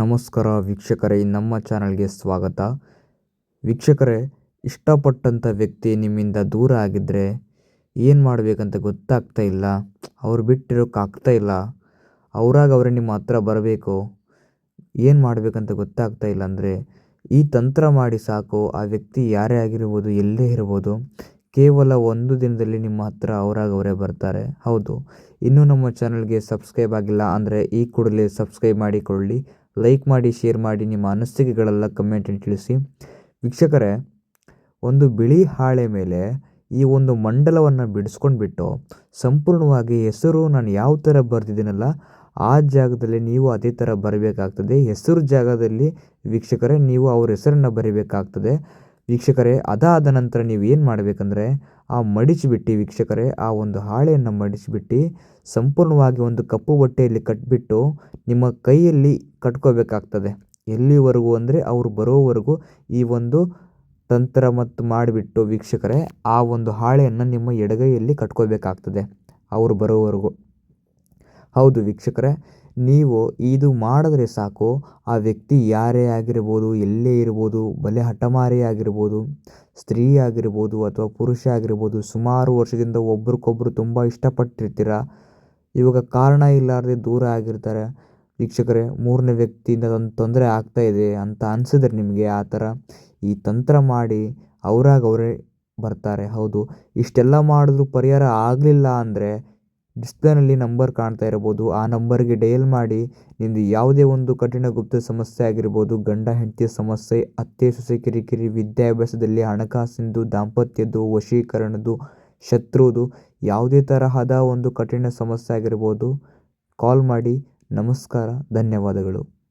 ನಮಸ್ಕಾರ ವೀಕ್ಷಕರೇ, ನಮ್ಮ ಚಾನಲ್ಗೆ ಸ್ವಾಗತ. ವೀಕ್ಷಕರೇ ಇಷ್ಟಪಟ್ಟಂಥ ವ್ಯಕ್ತಿ ನಿಮ್ಮಿಂದ ದೂರ ಆಗಿದ್ದರೆ ಏನು ಮಾಡಬೇಕಂತ ಗೊತ್ತಾಗ್ತಾ ಇಲ್ಲ. ಅವ್ರು ಬಿಟ್ಟಿರೋಕ್ಕಾಗ್ತಾ ಇಲ್ಲ. ಅವರಾಗ ಅವರೇ ನಿಮ್ಮ ಹತ್ರ ಬರಬೇಕು. ಏನು ಮಾಡಬೇಕಂತ ಗೊತ್ತಾಗ್ತಾ ಇಲ್ಲ ಅಂದರೆ ಈ ತಂತ್ರ ಮಾಡಿ ಸಾಕು, ಆ ವ್ಯಕ್ತಿ ಯಾರೇ ಆಗಿರ್ಬೋದು, ಎಲ್ಲೇ ಇರ್ಬೋದು, ಕೇವಲ ಒಂದು ದಿನದಲ್ಲಿ ನಿಮ್ಮ ಹತ್ರ ಅವರಾಗ ಅವರೇ ಬರ್ತಾರೆ. ಹೌದು. ಇನ್ನೂ ನಮ್ಮ ಚಾನಲ್ಗೆ ಸಬ್ಸ್ಕ್ರೈಬ್ ಆಗಿಲ್ಲ ಅಂದರೆ ಈ ಕೂಡಲೇ ಸಬ್ಸ್ಕ್ರೈಬ್ ಮಾಡಿಕೊಳ್ಳಿ. ಲೈಕ್ ಮಾಡಿ ಶೇರ್ ಮಾಡಿ ನಿಮ್ಮ ಅನಿಸಿಕೆಗಳೆಲ್ಲ ಕಮೆಂಟಲ್ಲಿ ತಿಳಿಸಿ. ವೀಕ್ಷಕರೇ, ಒಂದು ಬಿಳಿ ಹಾಳೆ ಮೇಲೆ ಈ ಒಂದು ಮಂಡಲವನ್ನು ಬಿಡಿಸ್ಕೊಂಡ್ಬಿಟ್ಟು ಸಂಪೂರ್ಣವಾಗಿ ಹೆಸರು ನಾನು ಯಾವ ಥರ ಬರೆದಿದ್ದೀನಲ್ಲ, ಆ ಜಾಗದಲ್ಲಿ ನೀವು ಅದೇ ಥರ ಬರಬೇಕಾಗ್ತದೆ. ಹೆಸರು ಜಾಗದಲ್ಲಿ ವೀಕ್ಷಕರೇ, ನೀವು ಅವ್ರ ಹೆಸರನ್ನು ಬರೀಬೇಕಾಗ್ತದೆ. ವೀಕ್ಷಕರೇ, ಅದಾದ ನಂತರ ನೀವು ಏನು ಮಾಡಬೇಕಂದ್ರೆ, ಆ ಮಡಿಚಿಬಿಟ್ಟು ವೀಕ್ಷಕರೇ, ಆ ಒಂದು ಹಾಳೆಯನ್ನು ಮಡಿಚಿಬಿಟ್ಟು ಸಂಪೂರ್ಣವಾಗಿ ಒಂದು ಕಪ್ಪು ಬಟ್ಟೆಯಲ್ಲಿ ಕಟ್ಟಿಬಿಟ್ಟು ನಿಮ್ಮ ಕೈಯಲ್ಲಿ ಕಟ್ಕೋಬೇಕಾಗ್ತದೆ. ಎಲ್ಲಿವರೆಗೂ ಅಂದರೆ ಅವರು ಬರೋವರೆಗೂ ಈ ಒಂದು ತಂತ್ರ ಮತ್ತು ಮಾಡಿಬಿಟ್ಟು ವೀಕ್ಷಕರೇ, ಆ ಒಂದು ಹಾಳೆಯನ್ನು ನಿಮ್ಮ ಎಡಗೈಯಲ್ಲಿ ಕಟ್ಕೋಬೇಕಾಗ್ತದೆ, ಅವರು ಬರೋವರೆಗೂ. ಹೌದು ವೀಕ್ಷಕರೇ ನೀವು ಇದು ಮಾಡಿದ್ರೆ ಸಾಕು, ಆ ವ್ಯಕ್ತಿ ಯಾರೇ ಆಗಿರ್ಬೋದು, ಎಲ್ಲೇ ಇರ್ಬೋದು, ಬಲೆ ಹಠಮಾರಿ ಆಗಿರ್ಬೋದು, ಸ್ತ್ರೀ ಆಗಿರ್ಬೋದು ಅಥವಾ ಪುರುಷ ಆಗಿರ್ಬೋದು, ಸುಮಾರು ವರ್ಷದಿಂದ ಒಬ್ರಿಗೊಬ್ರು ತುಂಬ ಇಷ್ಟಪಟ್ಟಿರ್ತೀರ? ಇವಾಗ ಕಾರಣ ಇಲ್ಲಾರದೆ ದೂರ ಆಗಿರ್ತಾರೆ. ವೀಕ್ಷಕರೇ, ಮೂರನೇ ವ್ಯಕ್ತಿಯಿಂದ ಅದೊಂದು ತೊಂದರೆ ಆಗ್ತಾ ಇದೆ ಅಂತ ಅನಿಸಿದ್ರೆ ನಿಮಗೆ ಆ ಥರ ಈ ತಂತ್ರ ಮಾಡಿ ಅವರಾಗ ಅವರೇ ಬರ್ತಾರೆ. ಹೌದು, ಇಷ್ಟೆಲ್ಲ ಮಾಡಿದ್ರೂ ಪರಿಹಾರ ಆಗಲಿಲ್ಲ ಅಂದರೆ ಡಿಸ್ಪ್ಲೇನಲ್ಲಿ ನಂಬರ್ ಕಾಣ್ತಾ ಇರಬಹುದು. ಆ ನಂಬರ್ಗೆ ಡಯಲ್ ಮಾಡಿ ನಿಮ್ಮದು ಯಾವುದೇ ಒಂದು ಕಠಿಣ ಗುಪ್ತ ಸಮಸ್ಯೆ ಆಗಿರ್ಬೋದು, ಗಂಡ ಹೆಂಡತಿಯ ಸಮಸ್ಯೆ, ಅತ್ತೆ, ಸೊಸೆ, ಕಿರಿಕಿರಿ, ವಿದ್ಯಾಭ್ಯಾಸದಲ್ಲಿ ಹಣಕಾಸಿಂದು, ದಾಂಪತ್ಯದ್ದು, ವಶೀಕರಣದ್ದು, ಶತ್ರುದು, ಯಾವುದೇ ತರಹದ ಒಂದು ಕಠಿಣ ಸಮಸ್ಯೆ ಆಗಿರ್ಬೋದು, ಕಾಲ್ ಮಾಡಿ, ನಮಸ್ಕಾರ, ಧನ್ಯವಾದಗಳು.